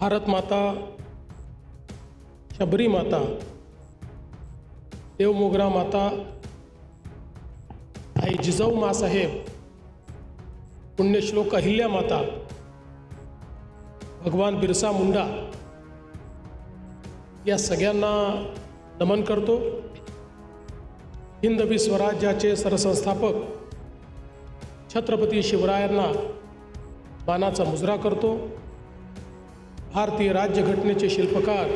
भारत माता शबरी माता देवमोगरा माता आई जिजाऊ मासाहेब पुण्यश्लोक अहिल्या माता भगवान बिरसा मुंडा या सगळ्यांना नमन करतो. हिंदवी स्वराज्याचे सरसंस्थापक छत्रपती शिवरायांना मानाचा मुजरा करतो. भारतीय राज्यघटनेचे शिल्पकार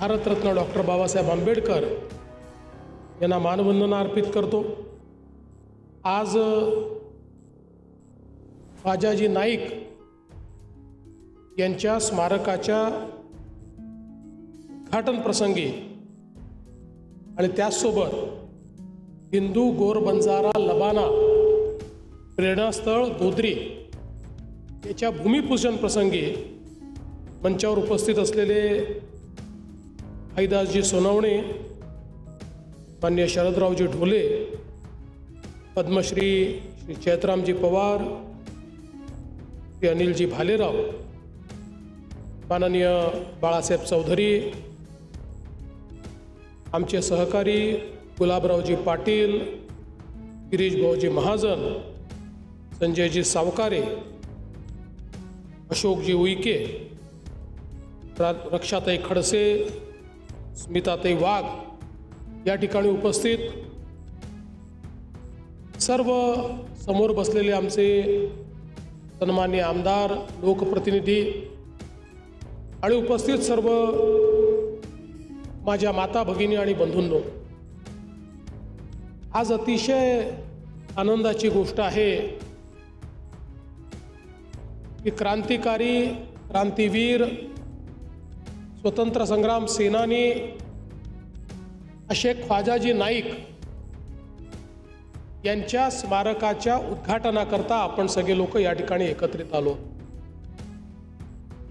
भारतरत्न डॉक्टर बाबासाहेब आंबेडकर यांना मानवंदना अर्पित करतो. आज बाजाजी नाईक यांच्या स्मारकाच्या उद्घाटन प्रसंगी आणि त्याचसोबत हिंदू गोर बंजारा लबाना प्रेरणास्थळ गोद्री याच्या भूमिपूजन प्रसंगी मंचावर उपस्थित असलेले हैदासजी सोनवणे मान्य शरदरावजी ढोले पद्मश्री श्री चैत्रामजी पवार श्री अनिलजी भालेराव माननीय बाळासाहेब चौधरी आमचे सहकारी गुलाबरावजी पाटील गिरीश भाऊजी महाजन संजयजी सावकारे अशोकजी उईके रक्षाताई खडसे स्मिताताई वाघ या ठिकाणी उपस्थित. सर्व समोर बसलेले आमचे सन्मान्य आमदार लोकप्रतिनिधी आणि उपस्थित सर्व माझ्या माता भगिनी आणि बंधूंनो आज अतिशय आनंदाची गोष्ट आहे की क्रांतिकारी क्रांतीवीर स्वतंत्र संग्राम सेनानी असे ख्वाजाजी नाईक यांच्या स्मारकाच्या उद्घाटनाकरता आपण सगळे लोक या ठिकाणी एकत्रित आलो.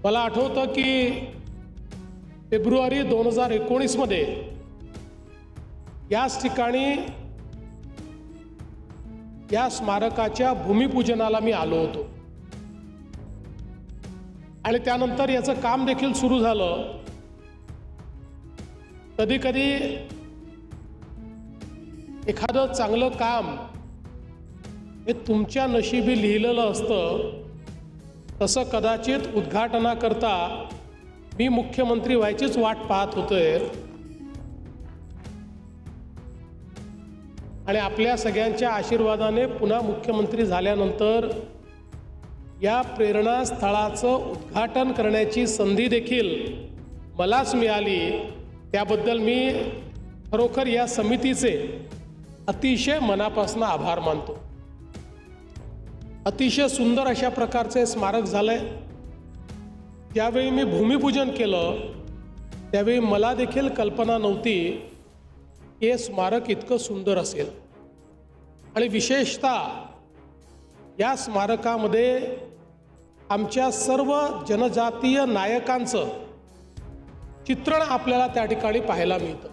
मला आठवतं की फेब्रुवारी दोन हजार एकोणीसमध्ये याच ठिकाणी या स्मारकाच्या भूमिपूजनाला मी आलो होतो. आणि त्यानंतर याचं काम देखील सुरू झालं. कधी कधी एखादं चांगलं काम हे तुमच्या नशिबी लिहिलेलं असतं तसं कदाचित उद्घाटनाकरता मी मुख्यमंत्री व्हायचीच वाट पाहत होतोय आणि आपल्या सगळ्यांच्या आशीर्वादाने पुन्हा मुख्यमंत्री झाल्यानंतर या प्रेरणास्थळाचं उद्घाटन करण्याची संधी देखील मलाच मिळाली. त्याबद्दल मी खरोखर या समितीचे अतिशय मनापासून आभार मानतो. अतिशय सुंदर अशा प्रकारचे स्मारक झालंय. ज्यावेळी मी भूमिपूजन केलं त्यावेळी मला देखील कल्पना नव्हती हे स्मारक इतकं सुंदर असेल. आणि विशेषतः या स्मारकामध्ये आमच्या सर्व जनजातीय नायकांचं चित्रण आपल्याला त्या ठिकाणी पाहायला मिळतं.